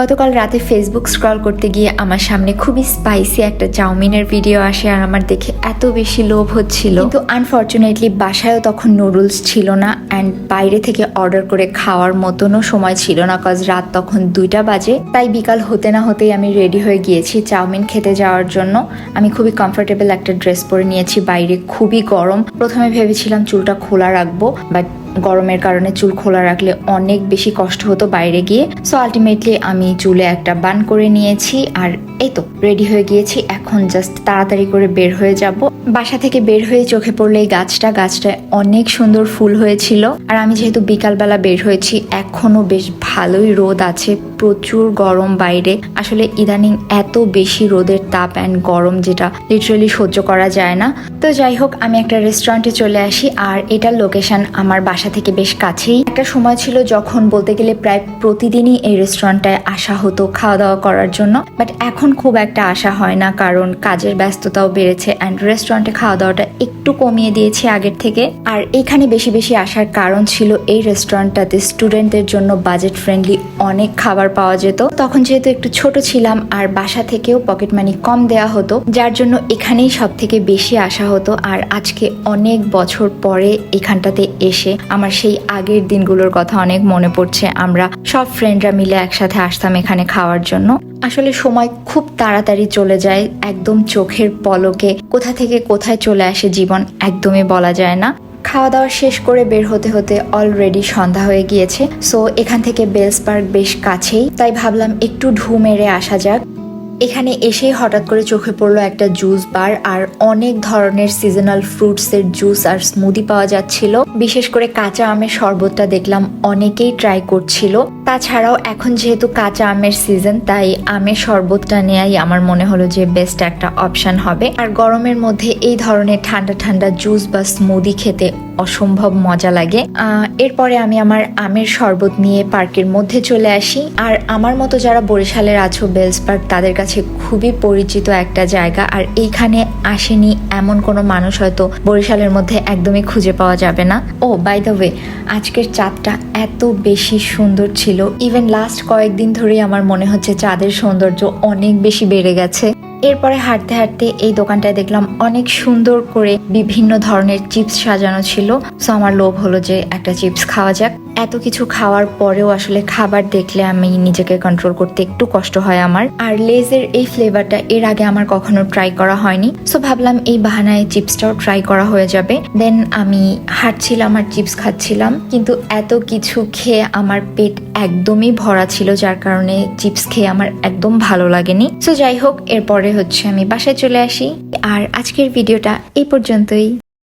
গতকাল রাতে Facebook scroll করতে গিয়ে আমার সামনে খুবই স্পাইসি একটা চাউমিনের ভিডিও আসে আর আমার দেখে এত বেশি লোভ হচ্ছিল। কিন্তু আনফর্চুনেটলি বাসায়ও তখন নুডলস ছিল না অ্যান্ড বাইরে থেকে অর্ডার করে খাওয়ার মতনও সময় ছিল না কজ রাত তখন দুইটা বাজে। তাই বিকাল হতে না হতেই আমি রেডি হয়ে গিয়েছি চাউমিন খেতে যাওয়ার জন্য। আমি খুবই কমফোর্টেবল একটা ড্রেস পরে নিয়েছি। বাইরে খুবই গরম। প্রথমে ভেবেছিলাম চুলটা খোলা রাখব বাট গরমের কারণে চুল খোলা রাখলে অনেক বেশি কষ্ট হতো বাইরে গিয়ে। সো আলটিমেটলি আমি চুলে একটা বান করে নিয়েছি আর এই তো রেডি হয়ে গিয়েছি। এখন জাস্ট তাড়াতাড়ি করে বের হয়ে যাব। বাসা থেকে বের হয়ে চোখে পড়লে এই গাছটা, গাছটায় অনেক সুন্দর ফুল হয়েছিল। আর আমি যেহেতু বিকালবেলা বের হয়েছি, এখনও বেশ ভালোই রোদ আছে, প্রচুর গরম বাইরে। আসলে ইদানিং এত বেশি রোদের তাপ অ্যান্ড গরম যেটা লিটারেলি সহ্য করা যায় না। তো যাই হোক, আমি একটা রেস্টুরেন্টে চলে আসি, আর এটার লোকেশন আমার বাসা থেকে বেশ কাছেই। একটা সময় ছিল যখন বলতে গেলে প্রায় প্রতিদিনই এই রেস্টুরেন্টটায় আসা হতো খাওয়া দাওয়া করার জন্য। বাট এখন খুব একটা আশা হয় না, কারণ কাজের ব্যস্ততাও বেড়েছে অ্যান্ড রেস্টুরেন্টে খাওয়া দাওয়াটা একটু কমিয়ে দিয়েছি আগের থেকে। আর এখানে বেশি বেশি আসার কারণ ছিল এই রেস্টুরেন্টটাতে স্টুডেন্টদের জন্য বাজেট ফ্রেন্ডলি অনেক খাবার পাওয়া যেত। তখন যেহেতু একটু ছোট ছিলাম আর বাসা থেকেও পকেট মানি কম দেওয়া হতো, যার জন্য এখানেই সব থেকে বেশি আসা হতো। আর আজকে অনেক বছর পরে এখানটাতে এসে আমার সেই আগের দিনগুলোর কথা অনেক মনে পড়ছে আমরা সব ফ্রেন্ডরা মিলে একসাথে আসতাম এখানে খাওয়ার জন্য। আসলে সময় খুব তাড়াতাড়ি চলে যায় একদম চোখের পলকে। কোথা থেকে কোথায় চলে আসে জীবন একদমই বলা যায় না। খাওয়া দাওয়া শেষ করে বের হতে হতে অলরেডি সন্ধ্যা হয়ে গিয়েছে। সো এখান থেকে বেলস পার্ক বেশ কাছেই। তাই ভাবলাম একটু ঢু মেরে আসা যাক। এখানে এসেই হঠাৎ করে চোখে পড়ল একটা জুস বার আর অনেক ধরনের সিজনাল ফ্রুটসের জুস আর স্মুদি পাওয়া যাচ্ছিল। বিশেষ করে কাঁচা আমের শরবতটা দেখলাম অনেকেই ট্রাই করছিল। তাছাড়াও এখন যেহেতু কাঁচা আমের সিজন তাই আমের শরবতটা নেয়াই আমার মনে হলো যে বেস্ট একটা অপশান হবে। আর গরমের মধ্যে এই ধরনের ঠান্ডা ঠান্ডা জুস বা স্মুদি খেতে অসম্ভব মজা লাগে। এরপরে আমি আমার আমের শরবত নিয়ে পার্কের মধ্যে চলে আসি। আর আমার মতো যারা বরিশালের আছো বেলস পার্ক তাদের কাছে খুবই পরিচিত একটা জায়গা। আর এইখানে আসেনি এমন কোনো মানুষ হয়তো বরিশালের মধ্যে একদমই খুঁজে পাওয়া যাবে না। ও বাই দ্য ওয়ে আজকের চাঁদটা এত বেশি সুন্দর ছিল। ইভেন লাস্ট কয়েকদিন ধরেই আমার মনে হচ্ছে চাঁদের সৌন্দর্য অনেক বেশি বেড়ে গেছে। এরপরে হাঁটতে হাঁটতে এই দোকানটায় দেখলাম অনেক সুন্দর করে বিভিন্ন ধরনের চিপস সাজানো ছিল। সো আমার লোভ হলো যে একটা চিপস খাওয়া যাক। এত কিছু খাওয়ার পরেও আসলে খাবার দেখলে আমি নিজেকে কন্ট্রোল করতে একটু কষ্ট হয় আমার। আর লেজের এই ফ্লেভারটা এর আগে আমার কখনো ট্রাই করা হয়নি। সো ভাবলাম এই বাহানায় চিপসটাও ট্রাই করা হয়ে যাবে। দেন আমি হাঁটছিলাম আর চিপস খাচ্ছিলাম। কিন্তু এত কিছু খেয়ে আমার পেট একদমই ভরা ছিল, যার কারণে চিপস খেয়ে আমার একদম ভালো লাগেনি। সো যাই হোক, এরপরে হচ্ছে আমি বাসায় চলে আসি। আর আজকের ভিডিওটা এই পর্যন্তই।